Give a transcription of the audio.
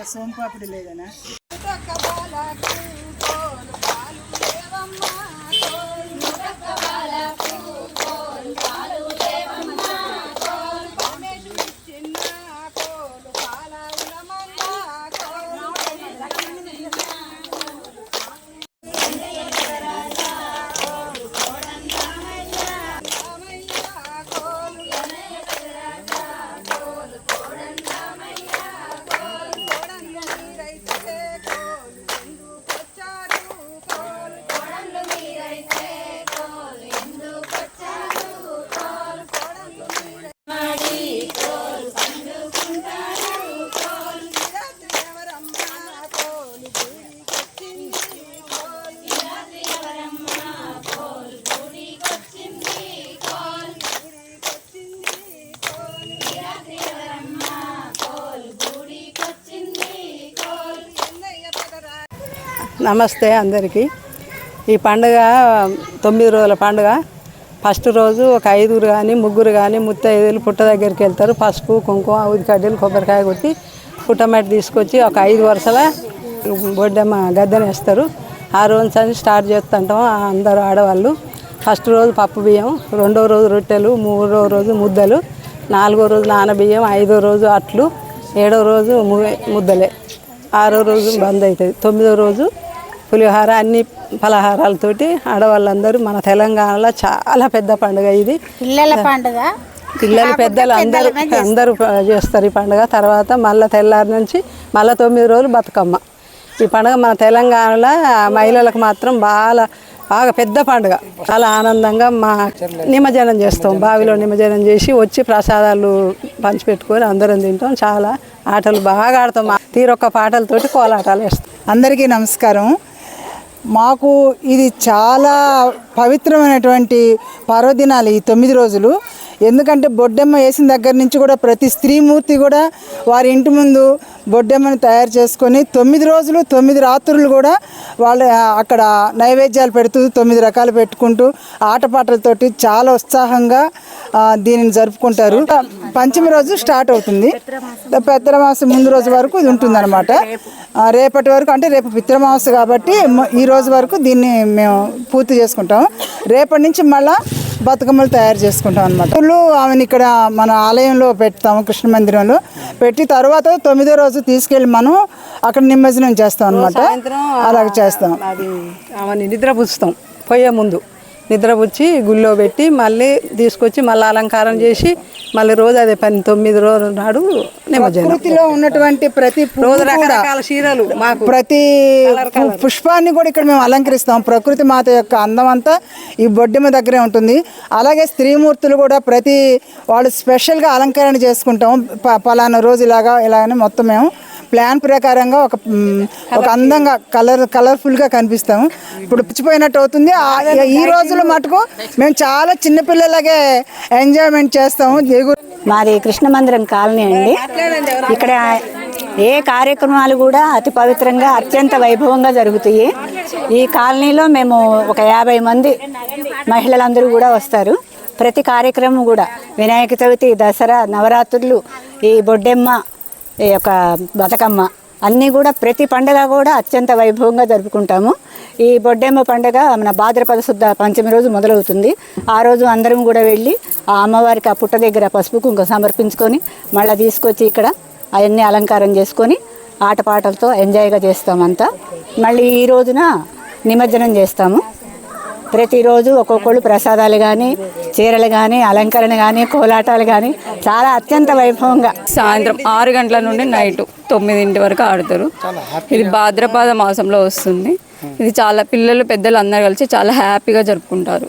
ఇక సోంపాపిడి లేదనా? నమస్తే అందరికీ. ఈ పండుగ తొమ్మిది రోజుల పండుగ. ఫస్ట్ రోజు ఒక ఐదుగురు కానీ ముగ్గురు కానీ ముత్తైదులు పుట్ట దగ్గరికి వెళ్తారు. పసుపు కుంకుమ ఉదికడ్డలు కొబ్బరికాయ కొట్టి పుట్టమట్టి తీసుకొచ్చి ఒక ఐదు వరుసల బొడ్డమ్మ గద్దెన వేస్తారు. ఆ రోజు నుంచి స్టార్ట్ చేస్తుంటాం అందరూ ఆడవాళ్ళు. ఫస్ట్ రోజు పప్పు బియ్యం రెండో రోజు రొట్టెలు మూడో రోజు ముద్దలు నాలుగో రోజు నానబియ్యం ఐదో రోజు అట్లు ఏడో రోజు ముద్దలే. ఆరో రోజు బంద్ అవుతుంది. తొమ్మిదో రోజు పులిహోర అన్ని పలహారాలతోటి ఆడవాళ్ళందరూ మన తెలంగాణలో చాలా పెద్ద పండుగ ఇది. పిల్లల పండుగ. పిల్లలు పెద్దలు అందరూ అందరూ చేస్తారు ఈ పండుగ. తర్వాత మళ్ళీ తెల్లారి నుంచి మళ్ళీ తొమ్మిది రోజులు బతుకమ్మ. ఈ పండుగ మన తెలంగాణలో మహిళలకు మాత్రం బాగా బాగా పెద్ద పండుగ. చాలా ఆనందంగా మా నిమజ్జనం చేస్తాం. బావిలో నిమజ్జనం చేసి వచ్చి ప్రసాదాలు పంచిపెట్టుకొని అందరం తింటాం. చాలా ఆటలు బాగా ఆడతాం. మా తీరొక్క పాటలతోటి కోలాటాలు వేస్తాం. అందరికీ నమస్కారం. మాకు ఇది చాలా పవిత్రమైనటువంటి పర్వదినాలు ఈ తొమ్మిది రోజులు. ఎందుకంటే బొడ్డెమ్మ వేసిన దగ్గర నుంచి కూడా ప్రతి స్త్రీమూర్తి కూడా వారి ఇంటి ముందు బొడ్డెమ్మని తయారు చేసుకొని తొమ్మిది రోజులు తొమ్మిది రాత్రులు కూడా వాళ్ళు అక్కడ నైవేద్యాలు పెడుతూ తొమ్మిది రకాలు పెట్టుకుంటూ ఆటపాటలతోటి చాలా ఉత్సాహంగా దీనిని జరుపుకుంటారు. పంచమి రోజు స్టార్ట్ అవుతుంది. పిత్రమాసం ముందు రోజు వరకు ఇది ఉంటుందన్నమాట. రేపటి వరకు అంటే రేపు పిత్రమాస కాబట్టి ఈ రోజు వరకు దీన్ని మేము పూర్తి చేసుకుంటాం. రేపటి నుంచి మళ్ళా బతుకమ్మలు తయారు చేసుకుంటాం అనమాట ఆమెను ఇక్కడ మన ఆలయంలో పెడతాము కృష్ణ మందిరంలో పెట్టి తర్వాత తొమ్మిదో రోజు తీసుకెళ్ళి మనం అక్కడ నిమజ్జనం చేస్తాం అనమాట అలాగే చేస్తాం. అది ఆమెని నిద్రపుచ్చుతాం పోయే ముందు. నిద్రపుచ్చి గుళ్ళో పెట్టి మళ్ళీ తీసుకొచ్చి మళ్ళీ అలంకారం చేసి మళ్ళీ రోజు అదే పని తొమ్మిది రోజుల నాడు నిమజ్జనం. ప్రకృతిలో ఉన్నటువంటి ప్రతి రోజు రకరకాల చీరలు మాకు. ప్రతి పుష్పాన్ని కూడా ఇక్కడ మేము అలంకరిస్తాం. ప్రకృతి మాత యొక్క అందం అంతా ఈ బొడ్డెమ్మ దగ్గరే ఉంటుంది. అలాగే స్త్రీమూర్తులు కూడా ప్రతి వాళ్ళు స్పెషల్గా అలంకరణ చేసుకుంటాం. ప- పలానా రోజు ఇలాగా ఇలాగని మొత్తం మేము ప్లాన్ ప్రకారంగా ఒక ఒక అందంగా కలర్ కలర్ఫుల్గా కనిపిస్తాము. ఇప్పుడు పిచ్చిపోయినట్టు అవుతుంది. ఆ- ఈ రోజుల మటుకు మేము చాలా చిన్నపిల్లలాగే ఎంజాయ్మెంట్ చేస్తాము. దిగు మాది కృష్ణ మందిరం కాలనీ అండి. ఇక్కడ ఏ కార్యక్రమాలు కూడా అతి పవిత్రంగా అత్యంత వైభవంగా జరుగుతాయి. ఈ కాలనీలో మేము ఒక యాభై మంది మహిళలందరూ కూడా వస్తారు. ప్రతి కార్యక్రమం కూడా వినాయక చవితి దసరా నవరాత్రులు ఈ బొడ్డెమ్మ ఈ యొక్క బతుకమ్మ. అన్నీ కూడా ప్రతి పండగ కూడా అత్యంత వైభవంగా జరుపుకుంటాము. ఈ బొడ్డెమ్మ పండగ మన భాద్రపద శుద్ధ పంచమి రోజు మొదలవుతుంది. ఆ రోజు అందరం కూడా వెళ్ళి ఆ అమ్మవారికి ఆ పుట్ట దగ్గర పసుపు కుంకుమ సమర్పించుకొని మళ్ళీ తీసుకొచ్చి ఇక్కడ అవన్నీ అలంకారం చేసుకొని ఆటపాటలతో ఎంజాయ్గా చేస్తామంతా. మళ్ళీ ఈ రోజున నిమజ్జనం చేస్తాము. ప్రతిరోజు ఒక్కొక్కళ్ళు ప్రసాదాలు కానీ చీరలు కానీ అలంకరణ కానీ కోలాటాలు కానీ చాలా అత్యంత వైభవంగా. సాయంత్రం ఆరు గంటల నుండి నైట్ తొమ్మిదింటి వరకు ఆడతారు. ఇది భాద్రపద మాసంలో వస్తుంది. ఇది చాలా పిల్లలు పెద్దలు అందరు కలిసి చాలా హ్యాపీగా జరుపుకుంటారు.